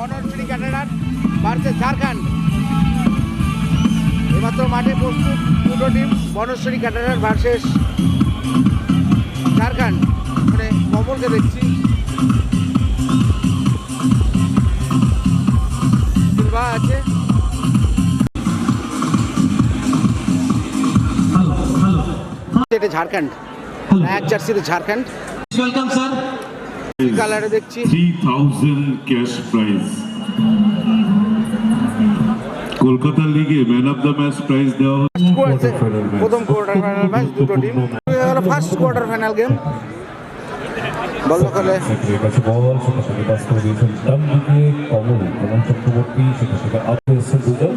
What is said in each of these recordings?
Banashree caterer versus Jharkhand. এমাত্র মাঠে প্রস্তুত দুটো team Banashree caterer versus Jharkhand. মানে কমলকে দেখছি। সিলভা আছে। এটা ঝাড়খণ্ড। এক জার্সিতে ঝাড়খণ্ড। ওয়েলকাম স্যার কালারে দেখছি। 3000 ক্যাশ প্রাইজ কলকাতা লিগে man of the match prize দেওয়া হচ্ছে। প্রথম কোয়ার্টার ফাইনাল ম্যাচ দুটো team first quarter final game দখলে চক্রবর্তী সেটা সেটা এসেছেন দুজন।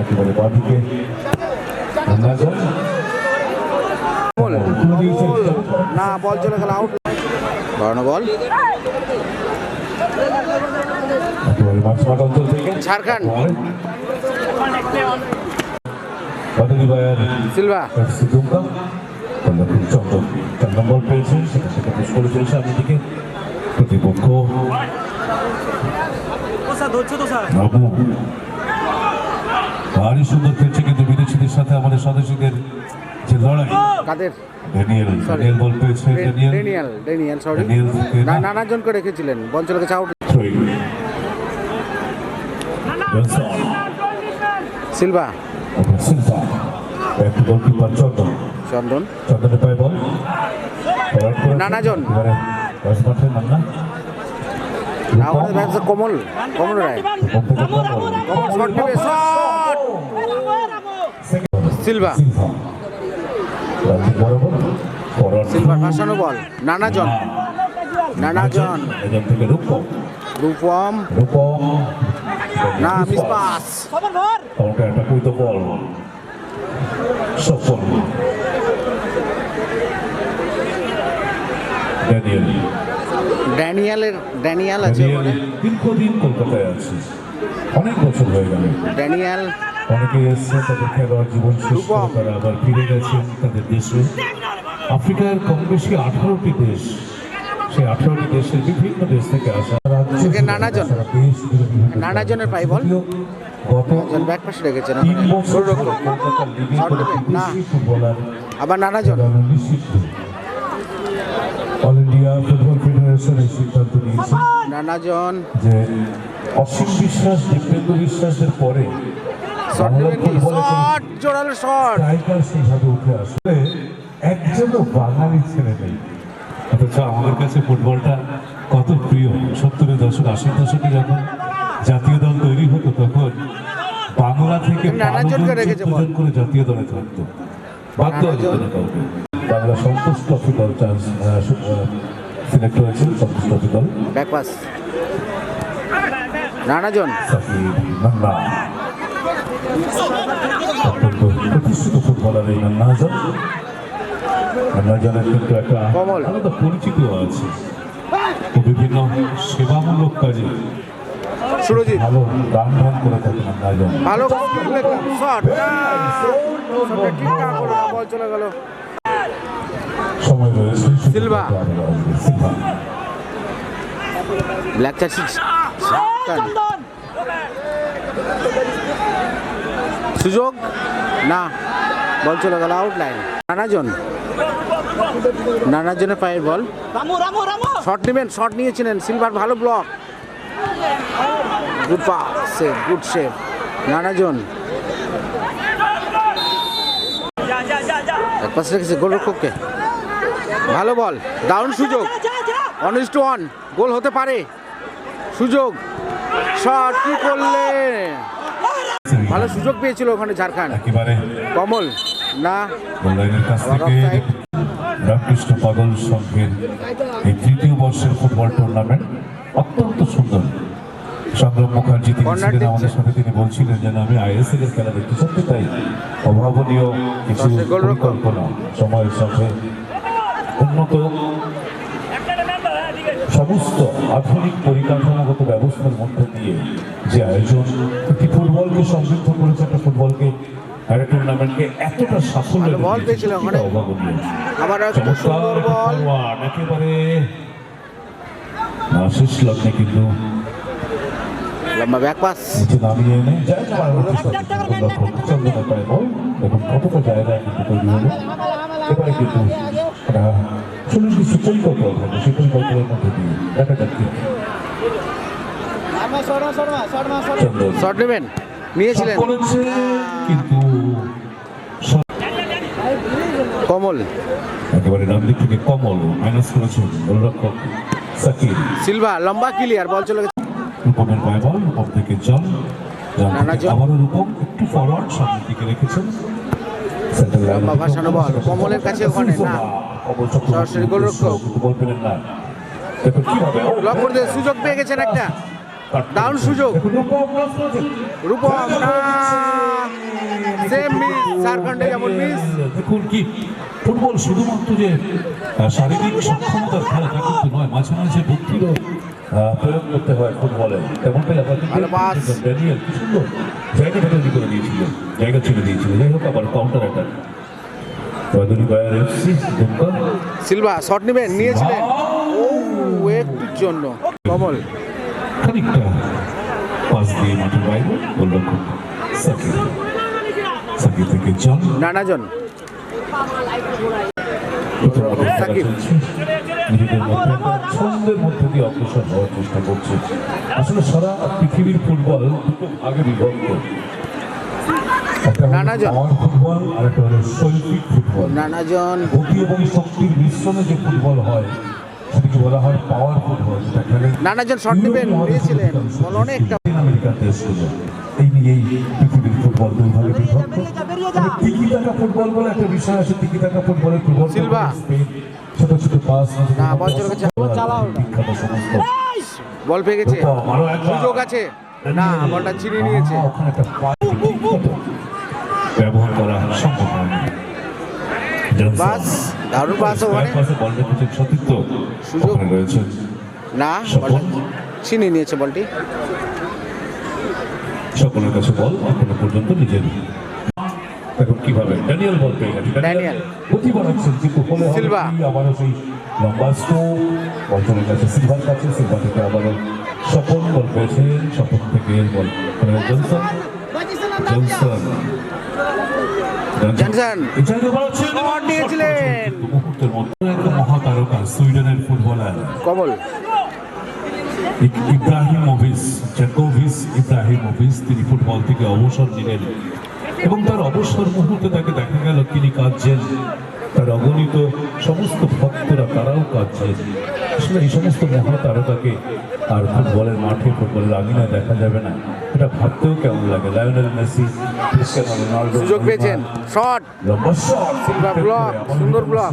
একেবারে বল না বল চলে গেল আউট বাড়ানো বল। ঝাড়খণ্ড। সিলভা। চার নম্বর পেয়েছেন সেটা সেটা পুশ করে চলছে সামনের দিকে প্রতিপক্ষ ভারী সুন্দর খেলছে কিন্তু বিদেশিদের সাথে আমাদের স্বদেশীদের যে লড়াই। কাদের? ড্যানিয়েল ড্যানিয়েল বল পেয়েছে Daniel Daniel Daniel sorry Daniel থেকে না? না নানাজনকে রেখেছিলেন বল চলে গেছে out Silva. Silva. Back to goalkeeper Chandan. Chandan. চন্দনের পায়ে ball. Nanajon. Kamal. Kamal Roy. Kamal. Shot নেবে শট সিলভা সিলভা রাজীব বরাবর ফরওয়ার্ড সিলভার ফাঁসানো বল। নানাজন। নানাজন। রূপম। রূপম রূপম না miss pass counter attack with ball. সফল ড্যানিয়েল ড্যানিয়ালের ড্যানিয়াল আছে দীর্ঘদিন কলকাতায় আছে। অনেক বছর হয়ে গেল। ড্যানিয়াল অনেকে এসছে তাদের খেলোয়াড় জীবন শেষ করে তারা আবার ফিরে গেছেন তাদের দেশে। আফ্রিকার কম বেশি আঠারোটি দেশ। সেই আঠারোটি দেশের বিভিন্ন দেশ থেকে আসা রাজ্য নানাজন। নানাজনের বল। গত ব্যাক পাশে রেখেছেন আবার Nanajon. All India football federation এই সিদ্ধান্ত নিয়েছে। নানাজন। যে অসীম বিশ্বাস দীপেন্দ্র বিশ্বাসের পরে শট নেবেন কি? শট জোরালো শট। সেইভাবে উঠে আসলে একজনও বাঙালি ছেলে নেই। অথচ আমাদের কাছে ফুটবলটা কত প্রিয়। সত্তরের দশক আশির দশকে যখন জাতীয় দল তৈরি হতো তখন বাংলা থেকে করে জাতীয় দলে থাকতো। বাধ্য হতো। না কাউকে। বাংলা সন্তোষ ট্রফি দল চান্স সিলেক্ট হয়েছিল সন্তোষ ট্রফি দল। সাকিব প্রতিষ্ঠিত ফুটবলার এই কাজে সুরজিৎ। ভালো গান ধান করে থাকে নান্না ভালো শট। শটটা ঠিকঠাক করে না, বল চলে গেল সময় রয়েছে সিলভা। সিলভা সুযোগ? না বল চলে গেল আউট লাইন নানাজন। নানাজনের পায়ের বল। শট নেবেন শট নিয়েছিলেন। সিলভার ভালো ব্লক গুড পা সেভ গুড সেভ নানাজন। এক পাশে রেখেছে গোলরক্ষককে। ভালো বল দারুণ সুযোগ। ইস টু ওয়ান গোল হতে পারে। সুযোগ। শট কি করলে ভালো সুযোগ পেয়েছিল ওখানে ঝাড়খণ্ড। কমল না? রামকৃষ্ণ পাগল সংঘের এই তৃতীয় বর্ষের ফুটবল টুর্নামেন্ট অত্যন্ত সুন্দর। সংগ্রাম মুখার্জি তিনি ছিলেন আমাদের সাথে তিনি বলছিলেন যেন আমি আইএসএল এর খেলা দেখতে সত্যি তাই অভাবনীয় কিছু পরিকল্পনা সময়ের সাথে উন্নত সমস্ত আধুনিক পরিকাঠামোগত ব্যবস্থার মধ্যে দিয়ে যে আয়োজন একটি ফুটবলকে সমৃদ্ধ করেছে একটা ফুটবলকে একটা টুর্নামেন্টকে এতটা সাফল্য চমৎকার একেবারে না শেষ লগ্নে কিন্তু লম্বা ব্যাক পাস নিচে নামিয়ে এনে পায়ে বল দেখুন কতটা জায়গা কিন্তু তৈরি হলো এবারে কিন্তু একটা সুনির্দিষ্ট পরিকল্পনা থাকে সেই পরিকল্পনার মধ্যে দিয়ে দেখা যাচ্ছে চন্দন শট নেবেন? নিয়েছিলেন। কিন্তু কমল। একেবারে ডান দিক থেকে কমল মাইনাস করেছেন গোলরক্ষক সাকিব। সিলভা লম্বা ক্লিয়ার বল চলে গেছে। রূপমের পায়ে বল রূপম থেকে জল। আবারও রূপম একটু ফরওয়ার্ড সামনের দিকে রেখেছেন। সেন্টার লাইনে কমলের কাছে ওখানে, না। সরাসরি গোলরক্ষক। ব্লক করে সুযোগ পেয়ে গেছেন একটা কাট দারুণ সুযোগ। রূপম। রূপম না সেম মিস ঝাড়খণ্ডে যেমন মিস দেখুন কি ফুটবল শুধুমাত্র যে শারীরিক সক্ষমতার খেলা তা কিন্তু নয় মাঝে মাঝে বুদ্ধিরও প্রয়োগ করতে হয় ফুটবলে তেমনটাই। ড্যানিয়েল কি সুন্দর জায়গাটা তৈরি করে জায়গা ছেড়ে দিয়েছিল যাই হোক আবার কাউন্টার অ্যাটাক সিলভা শট নেবেন নিয়েছিলেন। ও একটুর জন্য। কমল খানিকটা পাস দিয়ে মাঠের বাইরে গোলরক্ষক সাকিব। সাকিব থেকে জন নানাজন। প্রথমত সাকিব। নিজেদের মধ্যে ছন্দের মধ্যে দিয়ে অগ্রসর হওয়ার চেষ্টা করছে। আসলে সারা পৃথিবীর ফুটবল দুটো ভাগে বিভক্ত। নানাজন। ফুটবল আর একটা হলো শৈল্পিক ফুটবল। নানাজন গতি এবং শক্তির মিশ্রণে যে ফুটবল হয় সেটাকে বলা হয় পাওয়ার ফুটবল নানাজন শট নেবেন নিয়েছিলেন বল অনেকটা আমেরিকার দেশগুলো এই নিয়েই পৃথিবীর ফুটবল দুই ভাগে বিভক্ত টিকি টাকা ফুটবল বলে একটা বিষয় আছে টিকি টাকা ফুটবলের প্রবর্তক সিলভা। ছোট ছোট পাস না, বল চলে গেছে। বিখ্যাত সমস্ত। বল পেয়ে গেছে। সুযোগ আছে। না বলটা ছিনিয়ে নিয়েছে। ওখানে একটা পাস বিখ্যাত। ব্যবহার করা সম্ভব জনসন। বাস দারুণ পাস ওখানে। সতীর্থ সুযোগ। ওখানে না ছিনিয়ে নিয়েছে বলটি। সকলের কাছে বল এখনও পর্যন্ত নিজের। এখন কীভাবে? ড্যানিয়েল বল পেয়ে গেছে। ড্যানিয়েল। গতি বাড়াচ্ছেন কিন্তু ফলে সিলভা। আবারও সেই লম্বা সিলভার কাছে সিলভা থেকে আবারও স্বপন বল পেয়েছেন। স্বপন থেকে বল জনসন জনসন জনসন। সুইডেনের ফুটবলার কমল। ই- ইব্রাহিমোভিচ জ্যাকোভিচ ইব্রাহিমোভিচ তিনি ফুটবল থেকে অবসর নিলেন। এবং তার অবসর মুহূর্তে তাকে দেখা গেল, তিনি কাঁদছেন। তার অগণিত সমস্ত ভক্তরা তারাও কাঁদছেন। আসলে এই সমস্ত মহা তারকাকে আর ফুটবলের মাঠে, ফুটবলের আঙিনায় দেখা যাবে না। এটা ভাবতেও কেমন লাগে? লায়নেল মেসি ক্রিস্টিয়ানো রোনাল্ডো সুযোগ পেয়েছেন। শট লম্বা শট সিলভা ব্লক, সুন্দর ব্লক।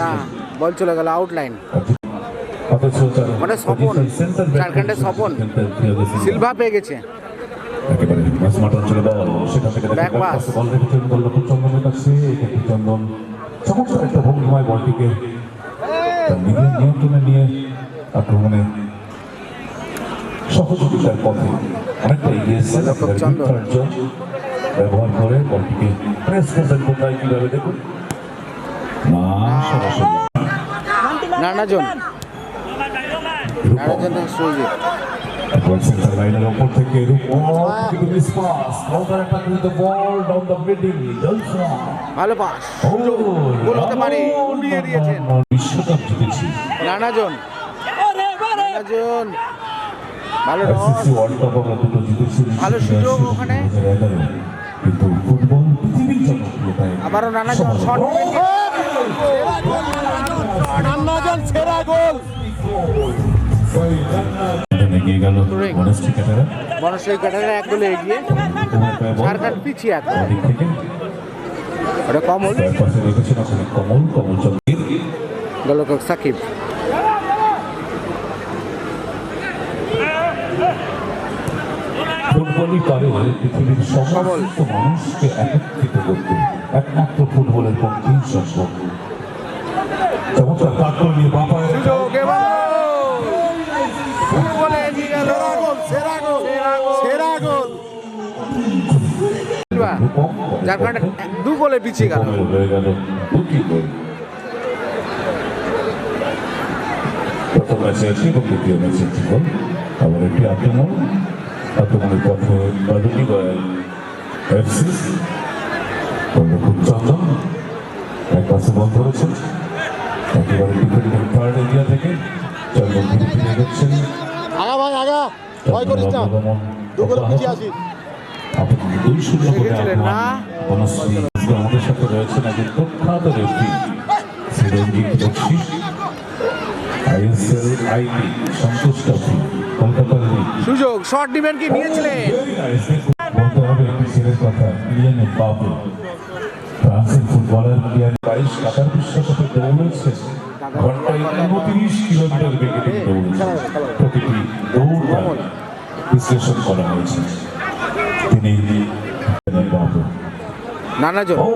না বল চলে গেল আউটলাইন মানে স্বপন, ঝাড়খণ্ডের স্বপন। সিলভা পেয়ে গেছে। একেবারে মাঝমাঠ অঞ্চলে বল সেখান থেকে বল রেখেছেন গোলরক্ষক চন্দনের কাছে কিন্তু চন্দন চমৎকার একটা ভঙ্গিময় বলটিকে নিজের নিয়ন্ত্রণে নিয়ে আক্রমণে সহযোগিতার পথে অনেকটা এগিয়ে এসেছেন গোলরক্ষক একেবারে চন্দন। বিখ্যাত জন। ব্যবহার করে বলটিকে প্রেস করবেন কোথায় কীভাবে দেখুন। না সরাসরি। নানাজন নানাজন থেকে ভালো পাস গোল হতে পারে। উড়িয়ে দিয়েছেন। বিশ্বকাপ জিতেছি। নানাজন নানাজন ভালো ভালো সুযোগ ওখানে। কিন্তু ফুটবল পৃথিবীর জনপ্রিয়তায় আবারও নানাজন শট এগিয়ে গেল! বনশ্রী এক গোলে এগিয়ে ঝাড়খণ্ড পিছিয়ে এক গোলে। ওটা কমল। পাশে রেখেছেন ওখানে কমল কমল চন্দ্রের। গোলকক সাকিব। ফুটবলই পারে পৃথিবীর সমস্ত মানুষকে একত্রিত করতে একমাত্র ফুটবলের পক্ষেই সম্ভব। চমৎকার নিয়ে দু গোলে পিছিয়ে গেল। দুটি গোল। প্রথম ম্যাচে একটি এবং দ্বিতীয় ম্যাচে একটি গোল। আবার একটি আক্রমণ আক্রমণের পথে বাদুটি গয়াল এফসি খুব চন্দন এক পাশে বল ধরেছেন একেবারে ডিফেন্ডিং থার্ড এরিয়া থেকে চন্দন ফিরে ফিরে দেখছেন। আগা ভাই আগা ভয় করিস না। দু গোলে পিছিয়ে আসিস আমাদের সাথে রয়েছেন একজন প্রখ্যাত referee Chiranjit Bakshi ISL IT Santosh trophy. সুযোগ শর্ট নিবেন কি নিয়েছিলেন। বলতে হবে একটি ছেলের কথা ইলিয়ান এমবাপে ফ্রান্সের ফুটবলার ইলিয়ান বাইশ কাতার বিশ্বকাপে দৌড়েছে ঘন্টায় উনত্রিশ কিলোমিটার বেগে তিনি দৌড়েছেন প্রতিটি দৌড় বিশ্লেষণ করা হয়েছে তিনি ইলিয়ান এমবাপে নানাজন ও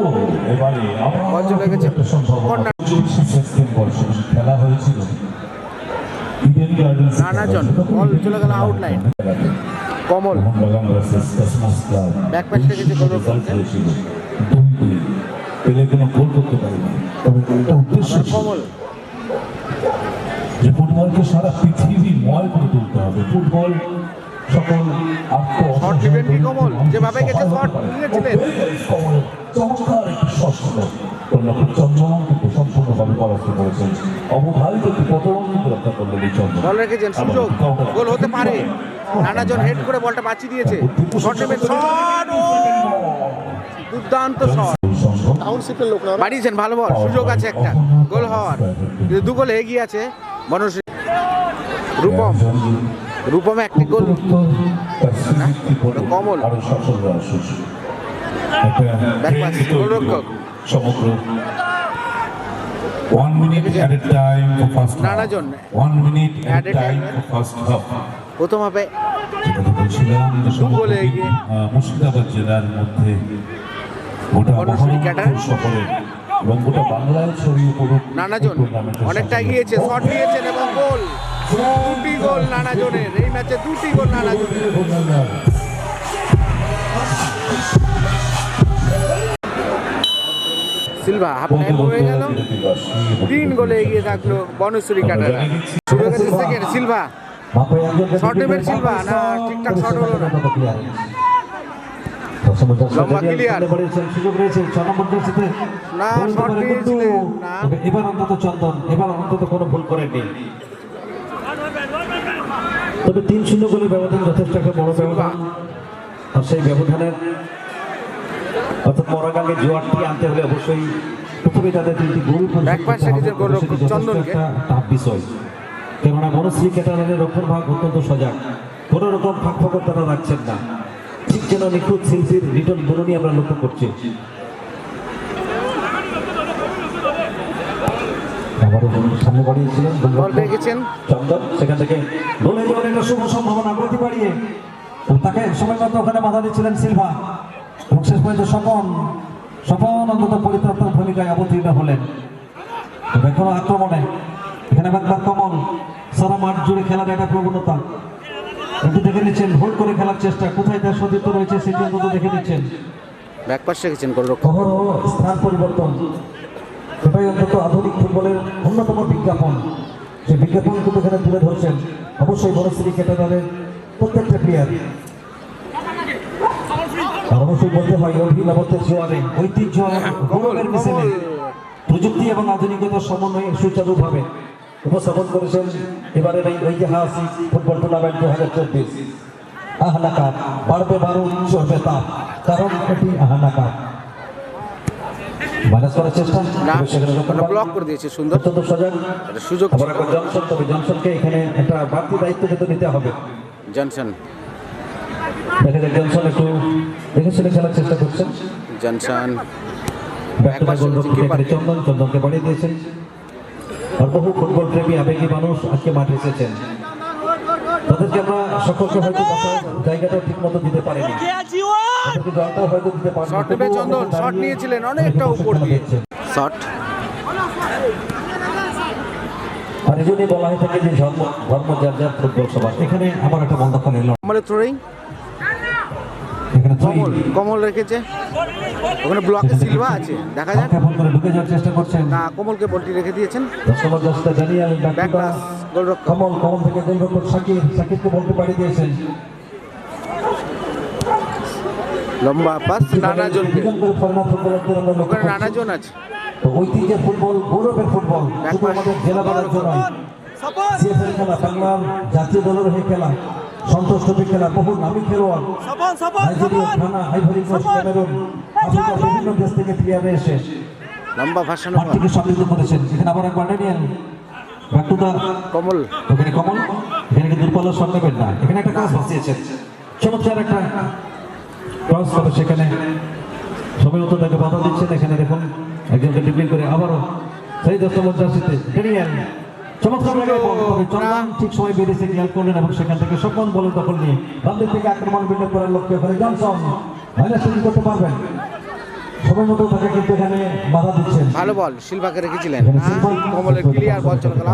এবারে আবার বল চলে গেছে। নানাজন, বল চলে গেল outline। কমল রেজাল্ট হয়েছিল দুই দুই পেলে কোনো গোল করতে পারেনি তবে একটা উদ্দেশ্য কমল যে ফুটবলকে সারা পৃথিবী ময় করে তুলতে হবে ফুটবল সকল শট কি কমল? যেভাবে গেছে শট নিয়েছিলেন। চমৎকার একটি শট সম্পূর্ণভাবে পরাস্ত করেছেন অবধারিত একটি পতন রক্ষা করলেন এই চন্দ্র। বল রেখেছেন সুযোগ। গোল হতে পারে। নানাজন হেড করে বলটা বাঁচিয়ে দিয়েছে। শট নেবেন শট দুর্দান্ত শট। টাউনশিপের লোক না। বাড়িয়েছেন ভালো বল। সুযোগ আছে একটা। গোল হওয়ার। কিন্তু দু গোল এগিয়ে আছে বনশ্রী রূপম। রূপম একটি গোল। কমল। আরও minute at a time for first Nanajon. One minute at At a time time. For first half প্রথম হবে মুর্শিদাবাদ জেলার মধ্যে গোটা বনশ্রী শহরে এবং গোটা বাংলায় ছড়িয়ে পড়ুক নানাজন। অনেকটা। এগিয়েছে শট নিয়েছেন এবং গোল। দুটি গোল নানাজনের। এই ম্যাচে দুটি গোল নানাজনের। সিলভা হাফ টাইম হয়ে গেল। তিন গোলে এগিয়ে থাকল বনশ্রী কাটারা। শুরু হয়ে গেছে সেকেন্ড সিলভা। শর্ট নেবেন সিলভা না ঠিকঠাক শর্ট হলো না। লম্বা জার্সিতে না, নিয়েছিলেন, এবার অন্তত চন্দন এবার অন্তত কোনো ভুল করেননি। তবে তিন শূন্য গোলের ব্যবধান যথেষ্ট একটা বড় ব্যবধান। আর সেই ব্যবধানের অর্থাৎ মরাগাঙ্গে জোয়ারটি আনতে হলে অবশ্যই প্রথমে তাদের তিনটি গোল টাফ বিষয়। কেননা বনশ্রী ক্যাটারের রক্ষণ ভাগ অত্যন্ত সজাগ। কোনো রকম ফাঁক ফকর তারা রাখছেন না। ঠিক যেন নিখুঁত শিল্পীর রিটন বরণী আমরা লক্ষ্য করছি। আবারও সামনে বাড়িয়েছিলেন চন্দন সেখান থেকে গোলে যাওয়ার একটা শুভ সম্ভাবনা গতি বাড়িয়ে তাকে সময় মতো ওখানে বাধা দিচ্ছিলেন সিলভা। এবং শেষ পর্যন্ত স্বপন স্বপন অন্তত পরিত্রাত্মক ভূমিকায় অবতীর্ণ হলেন। তবে এখনও আক্রমণে এখানে একবার কমল সারা মাঠ জুড়ে খেলার একটা প্রবণতা। একটু দেখে নিচ্ছেন হোল্ড করে খেলার চেষ্টা। কোথায় তার সতীর্থ রয়েছে সেটি অন্তত দেখে নিচ্ছেন। ব্যাক পাস রেখেছেন গোলরক্ষক। স্থান পরিবর্তন। সেটাই অন্তত আধুনিক ফুটবলের অন্যতম বিজ্ঞাপন। সেই বিজ্ঞাপন কিন্তু এখানে তুলে ধরছেন অবশ্যই বড় বনশ্রী ক্যাটারের প্রত্যেকটা প্লেয়ার আর অবশ্যই বলতে হয় অভিনবত্বের জোয়ারে ঐতিহ্য গৌরবের মিশেলে। প্রযুক্তি এবং আধুনিকতার সমন্বয়ে সুচারুভাবে উপস্থাপন করেছেন এবারের এই ঐতিহাসিক ফুটবল টুর্নামেন্ট দু হাজার চব্বিশ। আহনা কাপ বাড়বে বারো চলবে তাপ। কারণ এটি আহনা কাপ মাইনাস করার চেষ্টা। ব্লক করে দিয়েছে সুন্দর। অত্যন্ত সজাগ। সুযোগ জনসন তবে জনসনকে এখানে একটা বাড়তি দায়িত্ব কিন্তু নিতে হবে। জনসন দেখা যাক জনসন একটু দেখে শুনে খেলার চেষ্টা করছেন। জনসন ব্যর্থতা গোল রক্ষক keeper এখানে চন্দন চন্দনকে বাড়িয়ে দিয়েছেন। আর বহু ফুটবল প্রেমী আবেগী মানুষ আজকে মাঠে এসেছেন। তাদেরকে আমরা সকলকে হয়তো জায়গাটা ঠিক মতো দিতে পারিনি। জলটাও হয়তো দিতে পারিনি শট নেবে চন্দন শট নিয়েছিলেন অনেকটা উপর দিয়ে। শট। আর এই জন্যই বলা হয়ে থাকে যে ধর্ম ধর্ম যার যার ফুটবল সবার এখানে আমার একটা বন্ধ করে এখানে দুই কমল কমল রেখেছে। ওখানে ব্লকে সিলভা আছে দেখা যাক। ঢুকে যাওয়ার চেষ্টা করছেন। না কমলকে বলটি রেখে দিয়েছেন। কমল কমল থেকে গোলরক্ষক বলতে লম্বা পাস ওখানে। নানাজন আছে। তো ঐতিহ্যের ফুটবল গৌরবের ফুটবল আমাদের জেলা রাজ্য নয়। সিএফএল খেলা বাংলার জাতীয় দলের হয়ে খেলা। সন্তোষ ট্রফি খেলা বহু নামী খেলোয়াড়। Nigeria Ghana Ivory Coast Cameroon. আফ্রিকার বিভিন্ন দেশ থেকে প্লেয়ারে এসে লম্বা ভাসানো মাঠটিকে সমৃদ্ধ করেছেন এখানে আবার ব্যাক টু দা কমল। ওখানে কমল। এখানে কিন্তু দুর্বল শট নেবেন না। এখানে একটা ক্রস বসিয়েছেন চমৎকার একটা ক্রস করে সেখানে সময় মতো তাকে বাধা দিচ্ছেন। এখানে দেখুন একজনকে ডিপ্লিং করে আবারও সেই দশ নম্বর জার্সিতে ড্যানিয়েল। চমৎকার লাগে বল তবে চন্দন ঠিক সময় বেরিয়েছে খেয়াল করলেন এবং সেখান থেকে সকল বলের দখল নিয়ে। বামদিক থেকে আক্রমণ বিল্ড করার লক্ষ্যে ওখানে জনসন। মাইনাস করতে পারবেন। সময় মতো তাকে কিন্তু এখানে বাধা দিচ্ছেন। ভালো বল শিলভাকে রেখেছিলেন। না কমলের ক্লিয়ার বল চলে গেল।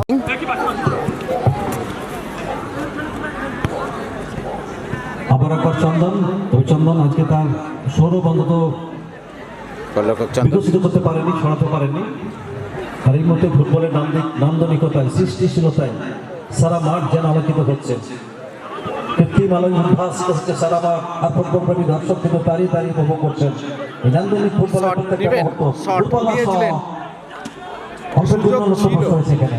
আবার একবার চন্দন। তবে চন্দন আজকে তার সৌরভ অন্তত বিকশিত করতে পারেনি ছড়াতে পারেনি। আর এই মধ্যে ফুটবলের নান্দনিকতায় সৃষ্টিশীলতায় সারা মাঠ যেন আলোকিত হচ্ছে। কৃত্রিম আলোয় উদ্ভাস করছে সারা মাঠ আর ফুটবল প্রেমী দর্শক কিন্তু উপভোগ করছেন। এই নান্দনিক। হয়েছে এখানে।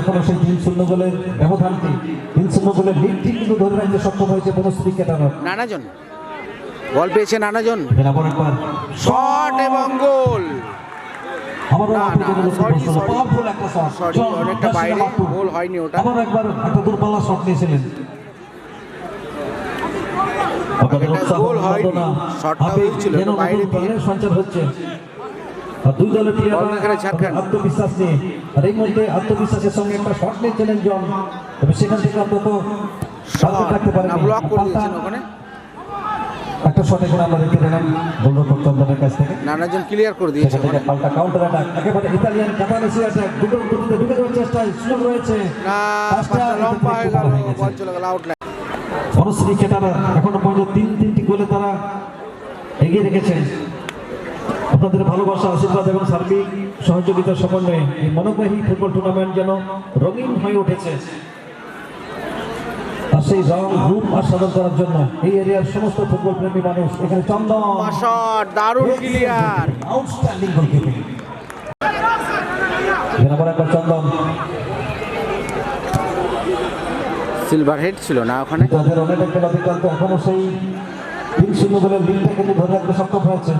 এখনও সেই তিন শূন্য গোলের ব্যবধানটি তিন শূন্য গোলের লিডটি কিন্তু ধরে রাখতে সক্ষম হয়েছে কেটানোর। নানাজন। বল পেয়েছে নানাজন। শট এবং গোল। আমারও না, আপনি না, যেটা sorry, বলছেন, sorry. powerful একটা shot। Sorry, অনেকটা বাইরে, গোল হয়নি ওটা। আবার একবার একটা দূরপাল্লা শট নিয়েছিলেন আপনাদের এটা উৎসাহ, গোল হয়নি। শটটা হয়েছিল, বাইরে দিয়ে। সঞ্চার হচ্ছে দুই দলের প্লেয়াররা আত্মবিশ্বাস নিয়ে আর এই মধ্যে আত্মবিশ্বাসের সঙ্গে একটা শট নিয়েছিলেন জন সেখান থেকে অন্তত সামনে থাকতে পারেন ব্লক করে দিয়েছেন ওখানে একটা শট এখানে আমরা দেখতে পেলাম গোলরক্ষক চন্দনের কাছ থেকে। নানাজন ক্লিয়ার করে দিয়েছে সেখান থেকে পাল্টা কাউন্টার অ্যাটাক একেবারে ইতালিয়ান কাতালেসি অ্যাটাক দুটো দুটোতে ঢুকে যাওয়ার চেষ্টায় সুযোগ রয়েছে। না পাঁচটা লম্বা হয়ে গেল বল চলে গেল আউটলাইন বনশ্রী কেটারা এখনও পর্যন্ত তিন তিনটি গোলে তারা এগিয়ে রেখেছেন আপনাদের ভালোবাসা আশীর্বাদ এবং সার্বিক সহযোগিতার সমন্বয়ে এই মনোগ্রাহী ফুটবল টুর্নামেন্ট যেন রঙিন হয়ে উঠেছে। সেই রং রূপ আস্বাদন করার জন্য এই এরিয়ার সমস্ত ফুটবল প্রেমী মানুষ এখানে চন্দন। দারুণ ক্লিয়ার আউটস্ট্যান্ডিং গোলকিপিং এখানে আবার একবার চন্দন। সিলভার হেড ছিল না ওখানে? তাদের অনেক একটা অতিক্রান্ত এখনও সেই তিন শূন্য গোলের লিডটা কিন্তু ধরে রাখতে সক্ষম হয়েছে।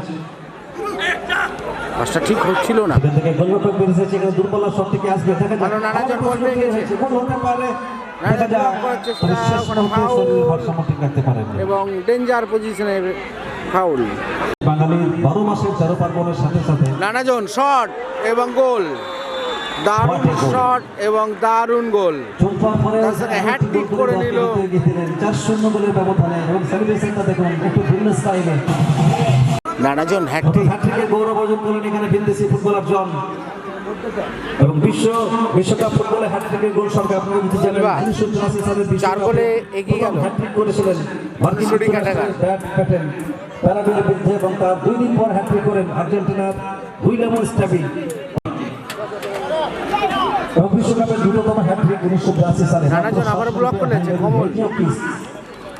পাসটা ঠিক হচ্ছিল না। থেকে গোলরক্ষক বেরিয়েছে সেখানে দুর্বল শট থেকে আসবে দেখা ভালো নানাজন বল পেয়ে গেছে। গোল হতে পারে করার চেষ্টা, ওখানে এবং ডেঞ্জার পজিশনে ফাউল নানাজন শট এবং গোল দারুণ শট এবং দারুণ গোল তার সাথে করে নিল। নানাজন গৌরব অর্জন করলেন এখানে বিন্দেশি ফুটবলার জন। এবং বিশ্ব বিশ্বকাপ ফুটবলে হ্যাট্রিকের গোল সংখ্যা আপনারা জানেন বাহ। 1984 সালের চার গোলে এগিয়ে গেল। হ্যাট্রিক করেছিলেন কাটাগার। ব্যাট প্যাটেন প্যারাগুয়ের বিরুদ্ধে এবং তার দুই দিন পর হ্যাট্রিক করেন আর্জেন্টিনার স্টাবি এবং বিশ্বকাপের দ্রুততম হ্যাট্রিক উনিশশো বিরাশি সালে নানাজন আবার block করেছে, কমল।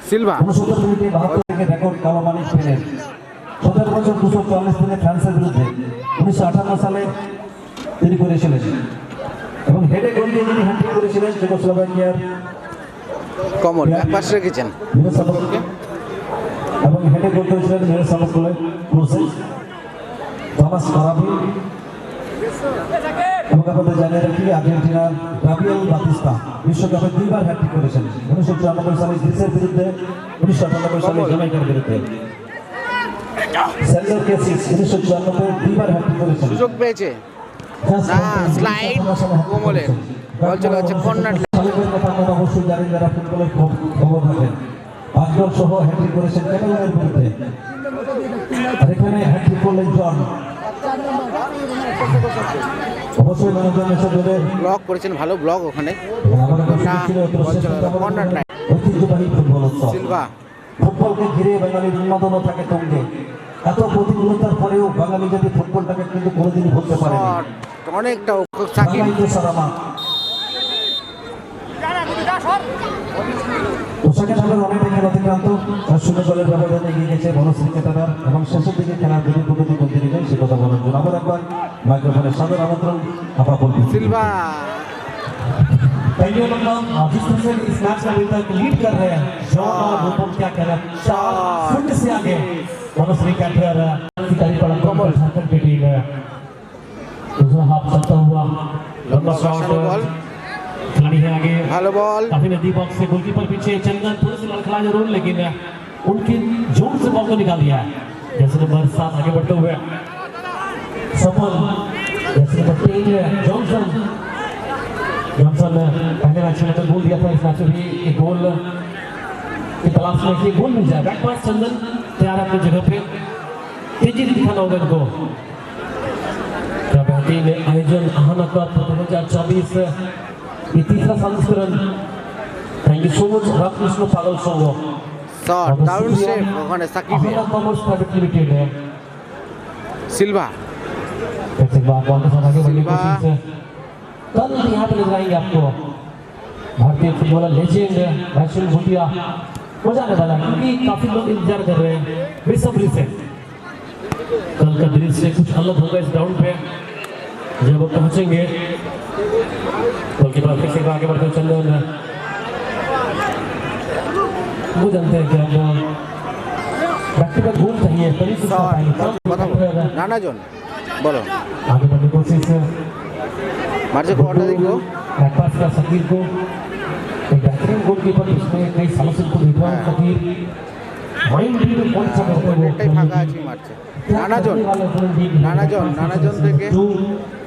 সিলভা উনসত্তর মিনিটে বাহাত্তর থেকে রেকর্ড কালোমানি পেলেন সতেরো বছর দুশো চল্লিশ দিনে ফ্রান্সের বিরুদ্ধে উনিশশো আঠান্ন সালে তিনি করেছিলেন এবং হেডে গোল দিয়ে যিনি হ্যান্ড্রিক করেছিলেন চেকোস্লোভাকিয়ার। কমল এক পাশ রেখেছেন। এবং হেডে গোল করেছিলেন গোলে ক্রুসে থমাস কারাবি এবং আপনাদের জানিয়ে রাখি আর্জেন্টিনার গাবিয়েল বাতিস্তা বিশ্বকাপে দুইবার হ্যাট্রিক করেছেন। উনিশশো চুরানব্বই সালে গ্রিসের বিরুদ্ধে উনিশশো আটানব্বই সালে জামাইকার বিরুদ্ধে। স্যান্ডার কেসিস উনিশশো চুরানব্বই দুইবার হ্যাট্রিক করেছেন। সুযোগ পেয়েছে। না স্লাইড কোমলের। বল চলে যাচ্ছে কর্নার সালিমের কথা আপনারা অবশ্যই জানেন যারা ফুটবলের খবর রাখেন পাঁচজন সহ হ্যাট্রিক করেছেন ক্যাটালনের বিরুদ্ধে। আর এখানে হ্যাট্রিক করলেন জন। অবশ্যই ম্যানেজার এসে ধরে ব্লক করেছেন ভালো ব্লক ওখানে। ঐতিহ্যবাহী ফুটবল সিলভা। ফুটবলকে ঘিরে বাঙালির উন্মাদনা থাকে তুঙ্গে। এত প্রতিকূলতার পরেও বাঙালি যদি ফুটবলটাকে কিন্তু কোনোদিনই ভুলতে পারে অনেকটা সাকিব বাঙালি তো সারা মা পোশাকের সাথে অনেকটা খেলা অতিক্রান্ত আর শূন্য গোলের ব্যবধানে এগিয়ে গেছে বনশ্রী ক্রিকেটার এবং শেষের দিকে খেলার দুটি দুটি করতে দিলে সে কথা বলার জন্য আবার একবার মাইক্রোফোনের সাদর আমন্ত্রণ আপনার বলবেন সিলভা पहले नंबर जिस तरह से इस मैच में अभी तक लीड कर रहे हैं जॉन और रूपम क्या कह रहे हैं चार शून्य से आगे मनोश्री कैटर अधिकारी पर कमल झारखंड की टीम है दूसरा हाफ़ चलता हुआ। लंबा शॉट खिलाड़ी है आगे। Hello ball. काफ़ी नदी बॉक्स से गोलकीपर पीछे। चंदन थोड़ी सी लड़खड़ा ज़रूर लेकिन उनके ज़ोर से बॉल को निकाल दिया है। जैसे नंबर सात आगे बढ़ते हुए। सफल। जैसे नंबर तीन जॉनसन। जॉनसन पहले मैच में तो गोल दिया था। इस मैच में भी एक गोल की तलाश में गोल मिल जाए। बैक पास चंदन तैयार अपनी जगह पे। तेज़ी से दिखाना होगा इनको। क्या बेहतरीन आयोजन आहाना कप दो हजार चौबीस ये तीसरा संस्करण thank you so much Ramakrishna पागल संघ শট দারুণ সেভ ওখানে সাকিবে आहाना कॉमर्स प्राइवेट लिमिटेड है সিলভা फिर से एक बार बॉल के साथ आगे बढ़ने की सिल्वा। कोशिश है कल यहाँ पे नजर आएंगे आपको भारतीय फुटबॉलर लेजेंड वैष्णव भूटिया मजा आने वाला है क्योंकि काफी लोग इंतजार कर रहे हैं बेसब्री से कल का दृश्य कुछ अलग होगा इस ग्राउंड पे जब वो पहुंचेंगे कल के बाद फिर से एक बार आगे बढ़ते हुए चंदन वो जानते हैं कि अब व्यक्तिगत गोल चाहिए तभी कुछ कर पाएंगे শট কথা বল कल নানাজন বলো आगे बढ़ने की कोशिश মারছে কোয়ার্টার দেখবো बैक पास का सकीर को एक बेहतरीन गोलकीपर जिसमें कई सालों से उनको विद्वान सकीर माइंड भी में कौन सा करते हुए অনেকটাই ফাঁকা আছে মারছে নানাজন নানাজন, নানাজন থেকে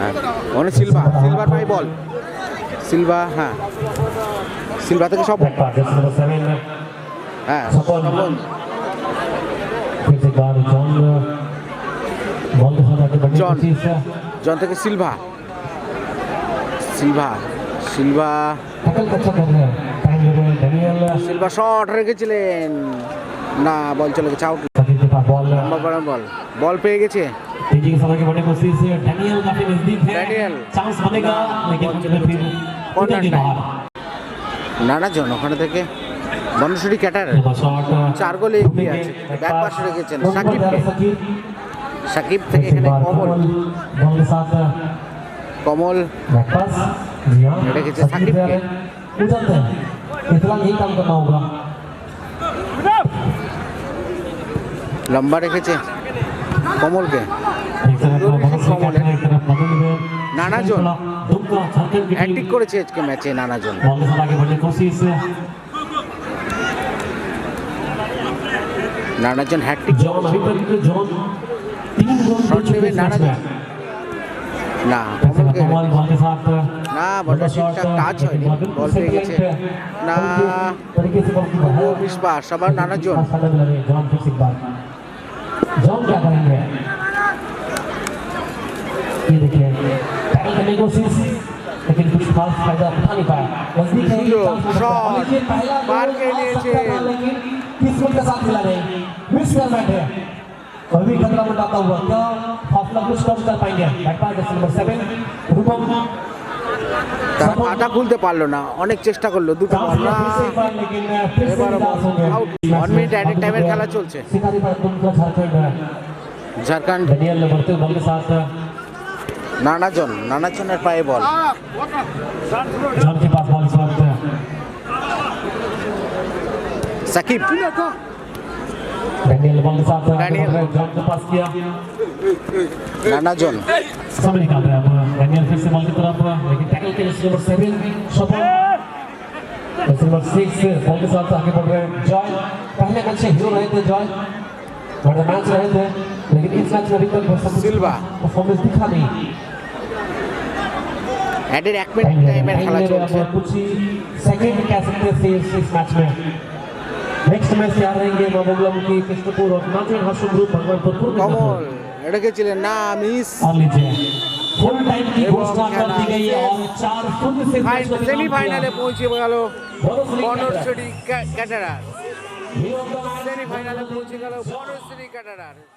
হ্যাঁ। অনেক সিলভা। সিলভার ভাই বল। সিলভা হ্যাঁ। সিলভা থেকে সব হ্যাঁ জন। জন। থেকে Silva. Silva. Silva. Silva short রেখেছিলেন। না বল চলে গেছে আউট বল। বল পেয়ে গেছে। तेजी के समय की बढ़ने की कोशिश है डेनियल काफी नजदीक है डेनियल। चांस बनेगा लेकिन फिर फिर कॉर्नर निकल के टाइम। बाहर নানাজন ওখানে থেকে বনশ্রী ক্যাটার लंबा शॉट চার গোলে এগিয়ে আছে ব্যাক পাশে রেখেছেন সাকিবকে सकीर সাকিব থেকে फिर से एक এখানে बार কমল कमल बॉल के साथ কমল बैक पास जी हाँ ये देखिए, सकीर साकिब पे के। उछलते हैं इतना यही काम करना होगा লম্বা রেখেছে কমলকে কমলের নানাজন হ্যাট্রিক করেছে আজকে ম্যাচে নানাজন। নানাজন হ্যাট্রিক শট নেবে নানাজন। না না বলটা কাজ হয়নি। না বিশ বার। সবার নানাজন ये देखिए टैकल करने की कोशिश लेकिन कुछ खास फायदा उठा नहीं पाया वजनी खेल पहला के लिए लेकिन किस्मत के साथ मिला नहीं मिस हेलमेट है अभी खतरा बताता हुआ क्या फाफला कुछ कम कर पाएंगे नंबर सेवन रूपम আটা খুলতে পারল না অনেক চেষ্টা করল দুটো মারলা এবার ওয়ান মিনিট অ্যাট টাইমের খেলা চলছে ঝাড়খণ্ড নানাজন নানাজনের পায়ে বল जॉन के पास बॉल इस वक्त সাকিব डेनियल बॉल के साथ आगे डेनियल। बढ़ रहे हैं, जॉन के पास किया নানাজন समय निकाल रहे हैं अब डेनियल फिर से बॉल की तरफ लेकिन टैकल के लिए नंबर सेवन शोभन जैसे नंबर सिक्स बॉल के साथ आगे बढ़ रहे हैं जॉय पहले मैच से हीरो रहे थे जॉय बड़े मैच रहे थे लेकिन इस मैच में अभी तक सब कुछ सिल्वा। परफॉर्मेंस दिखा नहीं অ্যাডের এক মিনিট টাইমের খেলা চলছে सेकंड कह सकते हैं से इस मैच में नेक्स्ट मैच तैयार रहेंगे बाबूगुलामुखी कृष्णपुर और नाचन हाशुम ग्रुप भगवानपुर কমল এটা কে ছিলেন ना मिस और लीजिए फुल टाइम की एवं घोषणा कर दी गई है और चार शून्य से मैच को विराम সেমিফাইনালে दिया। পৌঁছে গেল Banashree Banashree caterer Hero of the match, সেমিফাইনালে পৌঁছে গেল বনশ্রী ক্যাটারার চার গোলে